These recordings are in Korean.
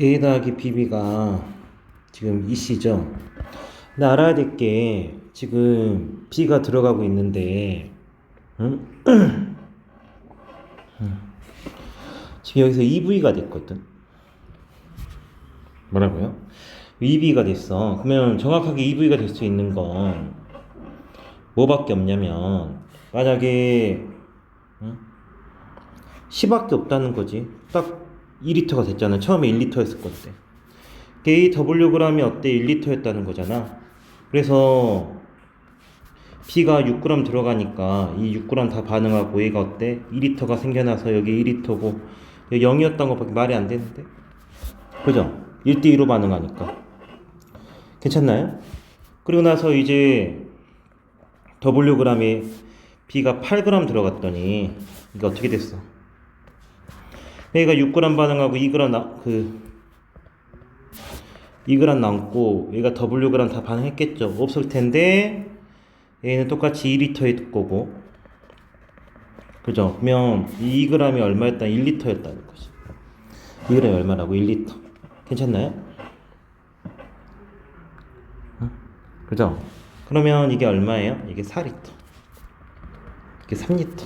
A 더하기 BB가 지금 이씨죠. 근데 알아야 될 게 지금 B가 들어가고 있는데 응? 응. 지금 여기서 EV가 됐거든. 뭐라고요? EV가 됐어. 그러면 정확하게 EV가 될 수 있는 건 뭐밖에 없냐면 만약에 응? 10밖에 없다는 거지. 딱 2리터가 됐잖아. 처음에 1리터였을 건데. 이 Wg이 어때? 1리터였다는 거잖아. 그래서 B가 6g 들어가니까 이 6g 다 반응하고 얘가 어때? 2리터가 생겨나서 여기 1리터고 0이었던 것밖에 말이 안 되는데. 그죠? 1대2로 반응하니까. 괜찮나요? 그리고 나서 이제 Wg에 B가 8g 들어갔더니 이게 어떻게 됐어? 얘가 6g 반응하고 2g 나, 그 2g 남고 얘가 Wg 다 반응했겠죠. 없을 텐데 얘는 똑같이 2리터일 거고 그죠? 그러면 이 2g이 얼마였다? 1리터였다는 거지. 2g이 얼마라고? 1리터. 괜찮나요? 응? 그죠? 그러면 이게 얼마예요? 이게 4리터. 이게 3리터.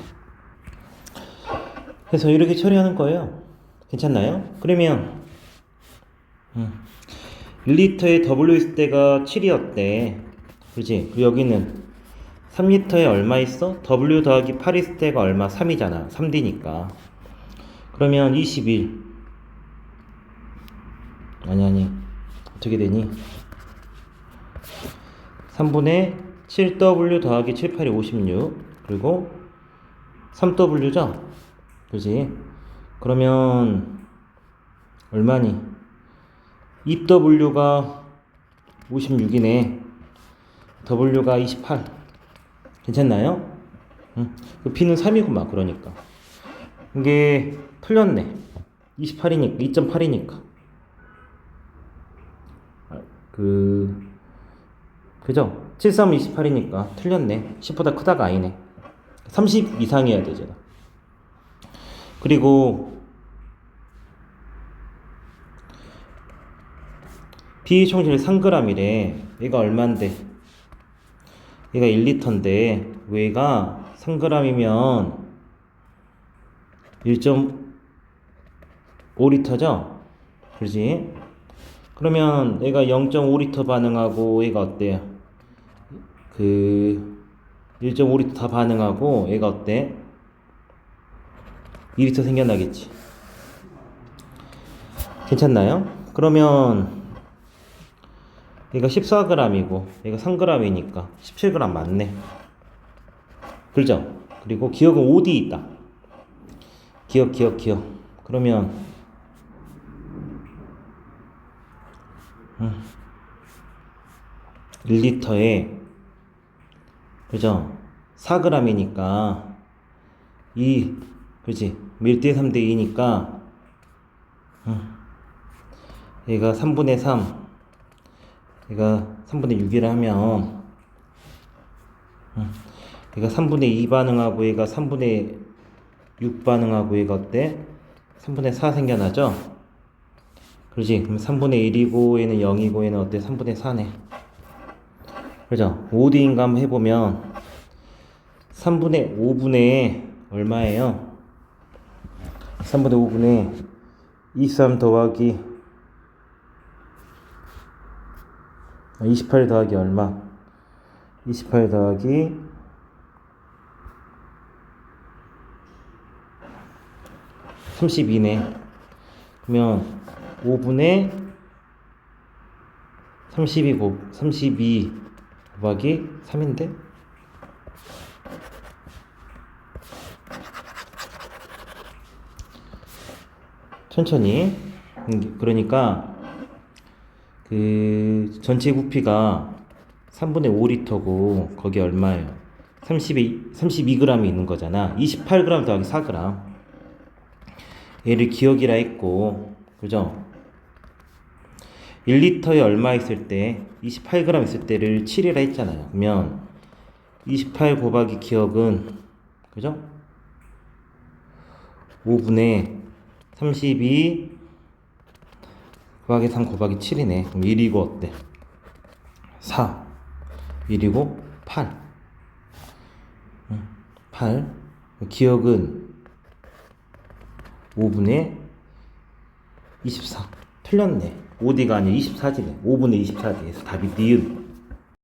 그래서 이렇게 처리하는 거예요. 괜찮나요? 그러면 음, 1리터에 W 있을 때가 7이었대. 그지? 그리고 여기는 3리터에 얼마 있어? W 더하기 8 있을 때가 얼마? 3이잖아. 3D니까. 그러면 21. 아니, 아니. 어떻게 되니? 3분의 7W 더하기 7, 8이 56. 그리고 3W죠? 그지? 그러면 얼마니? 2W가 56이네. W가 28. 괜찮나요? 응. 그 B는 3이구만, 그러니까. 이게 틀렸네. 28이니까, 2.8이니까. 그, 그죠? 73, 28이니까 틀렸네. 10보다 크다가 아니네. 30 이상이어야 되잖아. 그리고 비총질 3g이래. 얘가 얼만데? 얘가 1리터인데 얘가 3g이면 1.5리터죠? 그러지? 그러면 얘가 0.5리터 반응하고 얘가 어때요? 그 1.5리터 다 반응하고 얘가 어때? 2리터 생겨나겠지. 괜찮나요? 그러면 얘가 14g이고 얘가 3g이니까 17g 맞네. 그죠? 그리고 기억은 5D 있다. 기억, 기억, 기억. 그러면 음, 1리터에 그죠? 4g이니까 2 그지? 1대 3대 2니까 음, 얘가 3분의 3 얘가 3분의 6이라 하면 음, 얘가 3분의 2 반응하고 얘가 3분의 6 반응하고 얘가 어때? 3분의 4 생겨나죠? 그러지? 그럼 3분의 1이고 얘는 0이고 얘는 어때? 3분의 4네 그죠? 5D인가 한번 해보면 3분의 5분의 얼마예요? 3분의 5분의 23 더하기 28 더하기 얼마? 28 더하기 32네. 그러면 5분의 32 곱, 32 곱하기 3인데? 천천히. 음, 그러니까 그 전체 부피가 3분의 5리터고 거기 얼마예요? 32, 32g이 있는 거잖아. 28g 더하기 4g. 얘를 기억이라 했고, 그죠? 1리터에 얼마 있을 때, 28g 있을 때를 7이라 했잖아요. 그러면 28 곱하기 기억은, 그죠? 5분의 32 곱하기 3 곱하기 7이네. 그럼 1이고 어때? 4. 1이고 8. 8. 기억은 5분의 24. 틀렸네. 5D가 아니라 24D네. 5분의 24D에서 답이 니은.